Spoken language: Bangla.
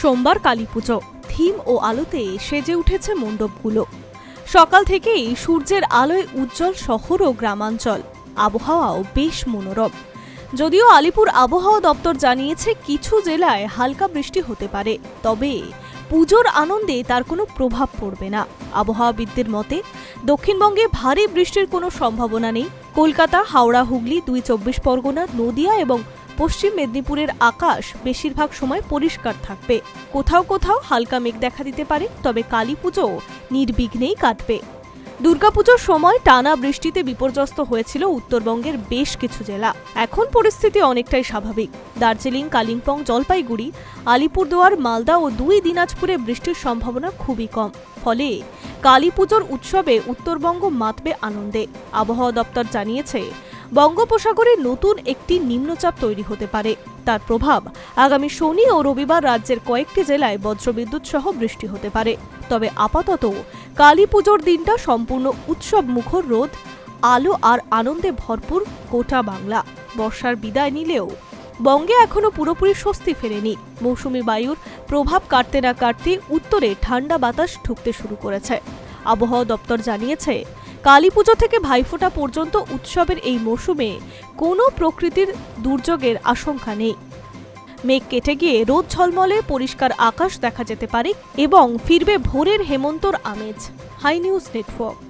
সোমবার কালীপুজো। থিম ও আলোতে সেজে উঠেছে মণ্ডপগুলো। সকাল থেকেই সূর্যের আলোয় উজ্জ্বল শহর ও গ্রামাঞ্চল। আবহাওয়াও বেশ মনোরম। যদিও আলিপুর আবহাওয়া দপ্তর জানিয়েছে কিছু জেলায় হালকা বৃষ্টি হতে পারে, তবে পুজোর আনন্দে তার কোনো প্রভাব পড়বে না। আবহাওয়াবিদদের মতে, দক্ষিণবঙ্গে ভারী বৃষ্টির কোনো সম্ভাবনা নেই। কলকাতা, হাওড়া, হুগলি, দুই চব্বিশ পরগনা, নদিয়া এবং পশ্চিম মেদিনীপুরের আকাশ বেশিরভাগ সময় পরিষ্কার থাকবে। কোথাও কোথাও হালকা মেঘ দেখা দিতে পারে, তবে কালী পুজো নির্বিঘ্নেই কাটবে। দুর্গাপুজোর সময় টানা বৃষ্টিতে বিপর্যস্ত হয়েছিল উত্তরবঙ্গের বেশ কিছু জেলা। এখন পরিস্থিতি অনেকটাই স্বাভাবিক। দার্জিলিং, কালিম্পং, জলপাইগুড়ি, আলিপুরদুয়ার, মালদা ও দুই দিনাজপুরে বৃষ্টির সম্ভাবনা খুবই কম। ফলে কালী পুজোর উৎসবে উত্তরবঙ্গ মাতবে আনন্দে। আবহাওয়া দপ্তর জানিয়েছে বঙ্গোপসাগরে নতুন একটি নিম্নচাপ তৈরি হতে পারে। তার প্রভাব আগামী শনি ও রবিবার রাজ্যের কয়েকটি জেলায় বজ্রবিদ্যুৎ সহ বৃষ্টি হতে পারে। তবে আপাতত কালী পুজোর দিনটা সম্পূর্ণ উৎসব মুখর রোদ, আলো আর আনন্দে ভরপুর গোটা বাংলা। বর্ষার বিদায় নিলেও বঙ্গে এখনও পুরোপুরি স্বস্তি ফেরেনি। মৌসুমী বায়ুর প্রভাব কাটতে না কাটতে উত্তরে ঠান্ডা বাতাস ঢুকতে শুরু করেছে। আবহাওয়া দপ্তর জানিয়েছে কালী পুজো থেকে ভাইফোঁটা পর্যন্ত উৎসবের এই মৌসুমে কোনো প্রকৃতির দুর্যোগের আশঙ্কা নেই। মেঘ কেটে গিয়ে রোদ ঝলমলে পরিষ্কার আকাশ দেখা যেতে পারে এবং ফিরবে ভোরের হেমন্তর আমেজ। Hi news network.